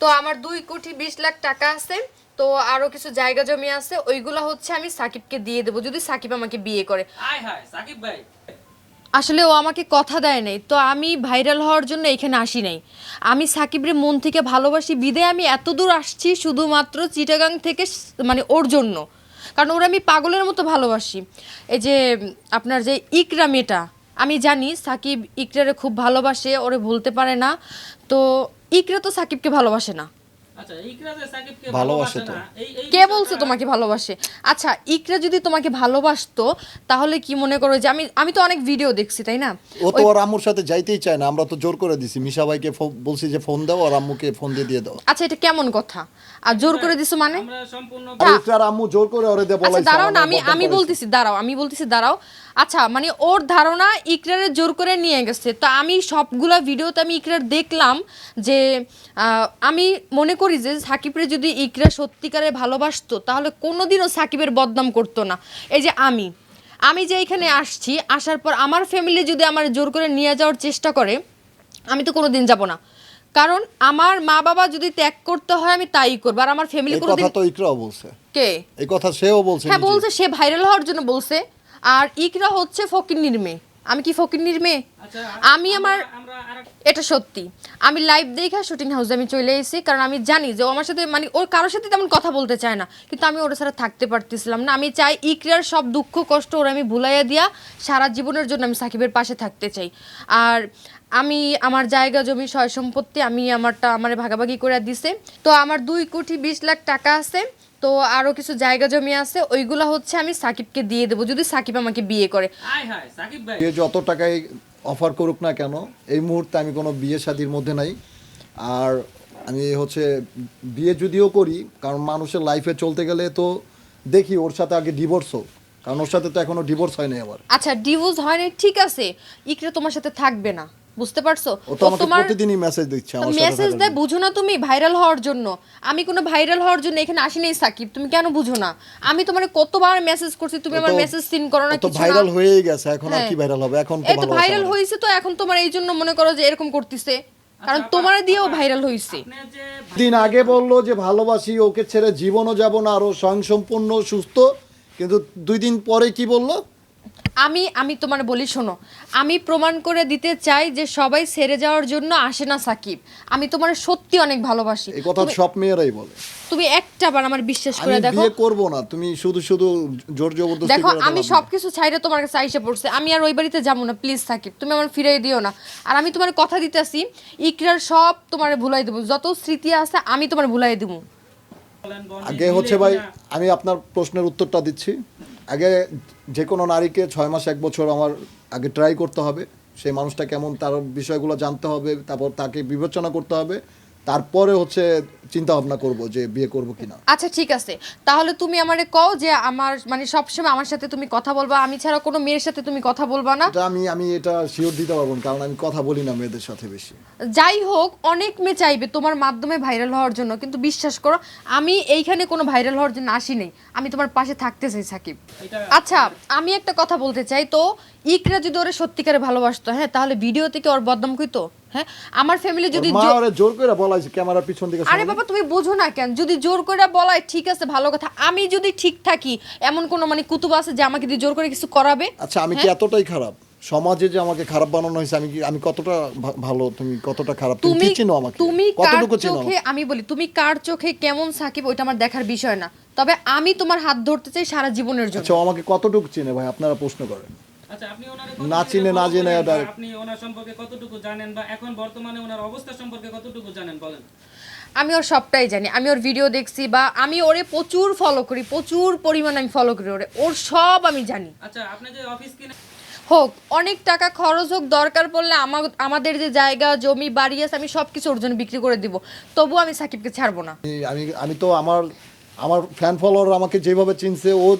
তো আমার দুই কোটি বিশ লাখ টাকা আছে তো আরও কিছু জায়গা জমি আছে ওইগুলো হচ্ছে আমি সাকিবকে দিয়ে দেবো যদি সাকিব আমাকে বিয়ে করে। সাকিব ভাই। আসলে ও আমাকে কথা দেয় নাই তো আমি ভাইরাল হওয়ার জন্য এখানে আসি নাই। আমি সাকিবরে মন থেকে ভালোবাসি বিদে আমি এত দূর আসছি শুধুমাত্র চিটাগাং থেকে মানে ওর জন্য। কারণ ওরা আমি পাগলের মতো ভালোবাসি। এই যে আপনার যে ইকরা মেয়েটা আমি জানি সাকিব ইকরারে খুব ভালোবাসে ওরে ভুলতে পারে না। তো ইকরা তো সাকিবকে ভালোবাসে না। আচ্ছা ভালোবাসে তো। কে বলছে তোমাকে ভালোবাসে? আচ্ছা ইকরা যদি তোমাকে ভালোবাসতো তাহলে কি মনে করো যে আমি আমি তো অনেক ভিডিও দেখছি তাই না? ও তো ওর আম্মুর সাথে যাইতেই চায় না আমরা তো জোর করে দিছি। মিশা ভাইকে বলছি যে ফোন দাও আর আম্মুকে ফোন দিয়ে দিয়ে দাও। আচ্ছা এটা কেমন কথা? আর জোর করে দিছো মানে? আমরা সম্পূর্ণ ইকরার আম্মু জোর করে ওরে দিয়ে আচ্ছা বলাইছে দাঁড়াও না আমি আমি বলতেছি দাঁড়াও আমি বলতেছি দাঁড়াও। আচ্ছা মানে ওর ধারণা ইকরারে জোর করে নিয়ে গেছে। তো আমি সবগুলা ভিডিওতে আমি ইকরার দেখলাম যে আমি মনে করি যে সাকিবরে যদি ইকরা সত্যিকারে ভালোবাসতো তাহলে কোনোদিনও সাকিবের বদনাম করতো না। এই যে আমি আমি যে এখানে আসছি আসার পর আমার ফ্যামিলি যদি আমার জোর করে নিয়ে যাওয়ার চেষ্টা করে আমি তো কোনোদিন যাব না। কারণ আমার মা বাবা যদি ত্যাগ করতে হয় আমি তাই করব। আর আমার ফ্যামিলি কোনো কথা তো ইকরাও বলছে। কে? এই কথা সেও বলছে হ্যাঁ বলছে সে ভাইরাল হওয়ার জন্য বলছে। আর ইকরা হচ্ছে ফকিন্নির মেয়ে। আমি কি ফকিন্নির মেয়ে? আচ্ছা আমি আমার এটা সত্যি। আমি লাইভ দেখা শুটিং হাউসে আমি চলে এসেছি কারণ আমি জানি যে ও আমার সাথে মানে ওর কারোর সাথে তেমন কথা বলতে চায় না। কিন্তু আমি ওর সাথে থাকতে পারতেছিলাম না। আমি চাই ইকরার সব দুঃখ কষ্ট ওর আমি ভুলাইয়া দিয়া সারা জীবনের জন্য আমি সাকিবের পাশে থাকতে চাই। আর আমি আমার জায়গা জমি সয় সম্পত্তি আমি আমারটা আমার ভাগাভাগি করে দিছে। তো আমার দুই কোটি বিশ লাখ টাকা আছে। তো আরও কিছু জায়গা জমি আছে ওইগুলো হচ্ছে আমি সাকিবকে দিয়ে দেবো যদি সাকিব আমাকে বিয়ে করে। আয় সাকিব ভাই। যত টাকাই অফার করুক না কেন এই মুহূর্তে আমি কোনো বিয়ে শাদির মধ্যে নাই। আর আমি হচ্ছে বিয়ে যদিও করি কারণ মানুষের লাইফে চলতে গেলে তো দেখি ওর সাথে আগে ডিভোর্স হোক কারণ ওর সাথে তো এখনও ডিভোর্স হয়নি আবার। আচ্ছা ডিভোর্স হয়নি ঠিক আছে ইকরা তোমার সাথে থাকবে না। বুঝতে পারছ? ও তো আমাকে প্রতিদিনই মেসেজ দিচ্ছে আমার মেসেজ দেয় বুঝো না তুমি ভাইরাল হওয়ার জন্য। আমি কোনো ভাইরাল হওয়ার জন্য এখানে আসি নাই সাকিব। তুমি কেন বুঝো না? আমি তোমার কতবার মেসেজ করছি তুমি আমার মেসেজ সিন করো না তো কিছু ভাইরাল না হয়েই গেছে এখন আর হ্যাঁ। কি ভাইরাল হবে? এখন তো ভাইরাল। হয়েছে তো এখন তোমার এই জন্য মনে করো যে এরকম করতেছে। কারণ তোমার দিয়েও ভাইরাল যে দিন আগে বলল যে ভালোবাসি ওকে ছেড়ে জীবনও যাব না আরও স্বয়ংসম্পূর্ণ সুস্থ। কিন্তু দুই দিন পরে কি বলল? আমি আমি তোমার বলি শোনো আমি প্রমাণ করে দিতে চাই যে সবাই সেরে যাওয়ার জন্য আসে না সাকিব। আমি তোমার সত্যি অনেক ভালোবাসি। এই কথা সব মেয়েরাই বলে। তুমি একটা বার আমার বিশ্বাস আমি করে দেখো। বিয়ে করব না তুমি শুধু শুধু জোর জবরদস্তি দেখো করে আমি। সবকিছু ছাইরে তোমার কাছে আইসা পড়ছে। আমি আর ওই বাড়িতে যাব না প্লিজ সাকিব তুমি আমার ফিরিয়ে দিও না। আর আমি তোমার কথা দিতেছি ইকরার সব তোমার ভুলাই দেবো। যত স্মৃতি আছে আমি তোমার ভুলাই দেবো। আগে হচ্ছে ভাই আমি আপনার প্রশ্নের উত্তরটা দিচ্ছি। আগে যে কোনো নারীকে ছয় মাস এক বছর আমার আগে ট্রাই করতে হবে। সেই মানুষটা কেমন তার বিষয়গুলো জানতে হবে তারপর তাকে বিবেচনা করতে হবে। তারপরে হচ্ছে চিন্তা ভাবনা করব যে বিয়ে করব কিনা। আচ্ছা ঠিক আছে। তাহলে তুমি আমারে কও যে আমার মানে সবসময় আমার সাথে তুমি কথা বলবা আমি ছাড়া কোনো মেয়ের সাথে তুমি কথা বলবা না। এটা আমি আমি এটা শিওর দিতে পারব না কারণ আমি কথা বলি না মেয়েদের সাথে বেশি। যাই হোক অনেক মেয়ে চাইবে তোমার মাধ্যমে ভাইরাল হওয়ার জন্য কিন্তু বিশ্বাস করো আমি এইখানে কোনো ভাইরাল হওয়ার জন্য আসি নাই আমি তোমার পাশে থাকতে চাই সাকিব। আচ্ছা আমি একটা কথা বলতে চাই তো ইকরা যদি ওরে সত্যিকারে ভালোবাসতো হ্যাঁ তাহলে ভিডিও থেকে ওর বদনাম কইতো হ্যাঁ? আমার ফ্যামিলি যদি মা ওরে জোর করে বলাইছে ক্যামেরার পিছন দিকে আরে বাবা তুমি বোঝো না কেন? যদি জোর করে বলায় ঠিক আছে ভালো কথা। আমি যদি ঠিক থাকি এমন কোনো মানে কুতুব আছে যে আমাকে দিয়ে জোর করে কিছু করাবে? আচ্ছা আমি কি এতটাই খারাপ? সমাজে যে আমাকে খারাপ বানানো হয়েছে আমি কি আমি কতটা ভালো তুমি কতটা খারাপ? তুমি চিনো আমাকে? তুমি কতটুকু চিনো আমি বলি তুমি কার চোখে কেমন সাকিব ওইটা আমার দেখার বিষয় না। তবে আমি তোমার হাত ধরতে চাই সারা জীবনের জন্য। আচ্ছা আমাকে কতটুকু চিনে ভাই? আপনারা প্রশ্ন করেন। না কতটুকু চিনে, না follow জেনে করেন আপনি ওনার সম্পর্কে কতটুকু জানেন বা এখন বর্তমানে ওনার অবস্থা সম্পর্কে কতটুকু জানেন বলেন। আমি ওর সবটাই জানি। আমি ওর ভিডিও দেখছি বা আমি ওরে প্রচুর ফলো করি প্রচুর পরিমাণে আমি ফলো করি ওরে। ওর সব আমি জানি। আচ্ছা আপনি যে অফিস কিনে হোক অনেক টাকা খরচ হোক দরকার পড়লে আমা- আমাদের যে জায়গা জমি বাড়ি আছে আমি সব কিছু ওর জন্য বিক্রি করে দিব। তবু আমি সাকিবকে ছাড়বো না। আমি- আমি আমি তো আমার আমার ফ্যান ফলোয়ার আমাকে যেভাবে চিনছে ও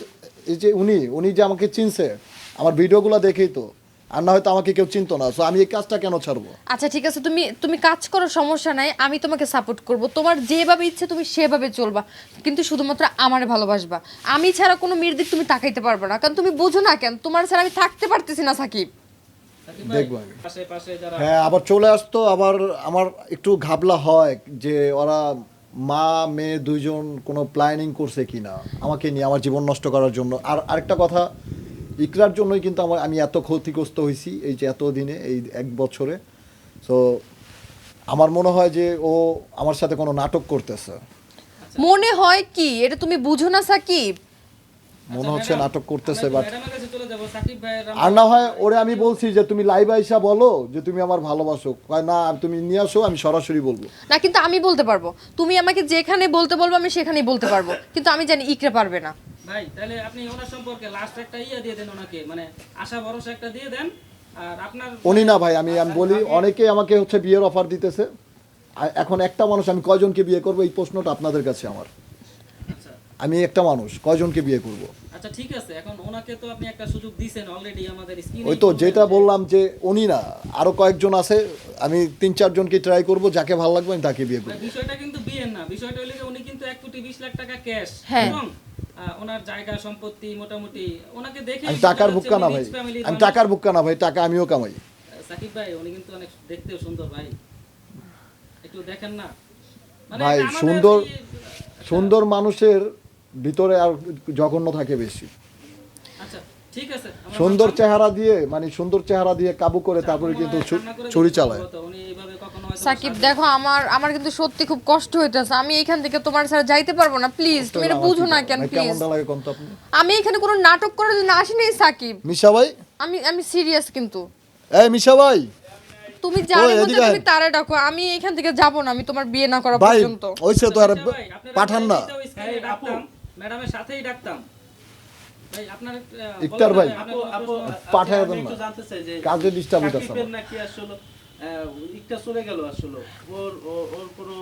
এই যে উনি উনি যে আমাকে চিনছে আমার ভিডিওগুলো দেখেই তো। আর না হয়তো আমাকে কেউ চিনতো না। সো আমি এই কাজটা কেন ছাড়বো? আচ্ছা ঠিক আছে। তুমি তুমি কাজ করো সমস্যা নাই। আমি তোমাকে সাপোর্ট করব। তোমার যেভাবে ইচ্ছে তুমি সেভাবে চলবা। কিন্তু শুধুমাত্র আমারে ভালোবাসবা। আমি ছাড়া কোনো মেয়ের দিক তুমি তাকাইতে পারবে না। কারণ তুমি বোঝো না কেন তোমার ছাড়া আমি থাকতে পারতেছি না সাকিব। দেখব আমি। পাশে পাশে যারা হ্যাঁ আবার চলে আসতো আবার আমার একটু ঘাবলা হয় যে ওরা মা মেয়ে দুইজন কোনো প্ল্যানিং করছে কিনা আমাকে নিয়ে আমার জীবন নষ্ট করার জন্য। আর আরেকটা কথা ইকরার জন্যই কিন্তু আমার আমি এত ক্ষতিগ্রস্ত হয়েছি এই যে এত দিনে এই এক বছরে। তো আমার মনে হয় যে ও আমার সাথে কোনো নাটক করতেছে। মনে হয় কি? এটা তুমি বুঝো না সাকিব? মনে হচ্ছে নাটক করতেছে বাট আর না হয় ওরে আমি বলছি যে তুমি লাইভ আইসা বলো যে তুমি আমার ভালোবাসো। কয় না তুমি নিয়ে আসো আমি সরাসরি বলব। না কিন্তু আমি বলতে পারব। তুমি আমাকে যেখানে বলতে বলব আমি সেখানেই বলতে পারব। কিন্তু আমি জানি ইকরা পারবে না। ভাই তাহলে আপনি ওনার সম্পর্কে লাস্ট একটা ইয়ে দিয়ে দেন ওনাকে মানে আশা ভরসা একটা দিয়ে দেন আর আপনার উনি না ভাই আমি আমি বলি অনেকে আমাকে হচ্ছে বিয়ের অফার দিতেছে। এখন একটা মানুষ আমি কয়জনকে বিয়ে করব? এই প্রশ্নটা আপনাদের কাছে আমার। আচ্ছা। আমি একটা মানুষ কয়জনকে বিয়ে করব? আচ্ছা ঠিক আছে এখন ওনাকে তো আপনি একটা সুযোগ দিয়েছেন অলরেডি আমাদের স্ক্রিনে ওই তো যেটা বললাম যে উনি না আরও কয়েকজন আছে আমি তিন চারজনকে ট্রাই করব যাকে ভালো লাগবে আমি তাকে বিয়ে করব। বিষয়টা কিন্তু বিয়ের না বিষয়টা হলো যে উনি কিন্তু এক কোটি বিশ লাখ টাকা ক্যাশ হ্যাঁ। ওনার জায়গা সম্পত্তি মোটামুটি ওনাকে দেখে আমি টাকার বুক্কা না ভাই। আমি টাকার বুক্কা না ভাই টাকা আমিও কামাই। সাকিব ভাই উনি কিন্তু অনেক দেখতেও সুন্দর ভাই। একটু দেখেন না। মানে ভাই, সুন্দর- সুন্দর মানুষের ভিতরে আর জঘন্য থাকে বেশি আচ্ছা ঠিক আছে আমরা সুন্দর চেহারা দিয়ে মানে সুন্দর চেহারা দিয়ে কাবু করে তারপরে কিন্তু ছুরি চালায়। হতো, উনি এইভাবে কখনো হয়তো সাকিব দেখো আমার আমার কিন্তু সত্যি খুব কষ্ট হইতেছে। আমি এখান থেকে তোমার ছাড়া যাইতে পারব না প্লিজ তুমি এটা বুঝো না কেন প্লিজ আমি এখানে কোনো নাটক করার জন্য আসিনি সাকিব। মিশা ভাই? আমি আমি সিরিয়াস কিন্তু। এই মিশা ভাই। তুমি যারে ওই, তুমি। তারে ডাকো আমি এখান থেকে যাব না আমি তোমার বিয়ে না করা পর্যন্ত। ওইসে তো আর পাঠান না। ম্যাডামের সাথেই ডাকতাম। ইফতার ভাই। পাঠায় আমি দেন না। কাজে disturb হইতাছে নাকি আসলে ইকটা চলে গেল আসলে। ওর ওর কোনো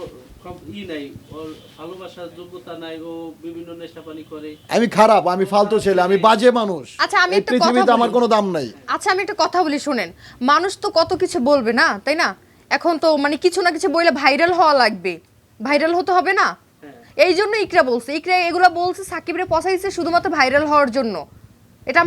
ই নাই ওর ভালোবাসার যোগ্যতা নাই ও বিভিন্ন নেশাপানি করে। আমি খারাপ আমি ফালতু ছেলে আমি বাজে মানুষ। আচ্ছা, আমি একটা কথা পৃথিবীতে আমার। কোনো দাম নাই। আচ্ছা আমি একটা কথা বলি শুনেন। মানুষ তো কত কিছু বলবে না তাই না? এখন তো মানে কিছু না কিছু বললে ভাইরাল হওয়া লাগবে। ভাইরাল হতে হবে না। এই জন্য ইকরা বলছে। ইকরা এগুলো বলছে সাকিবরে পসাইছে শুধুমাত্র ভাইরাল হওয়ার জন্য।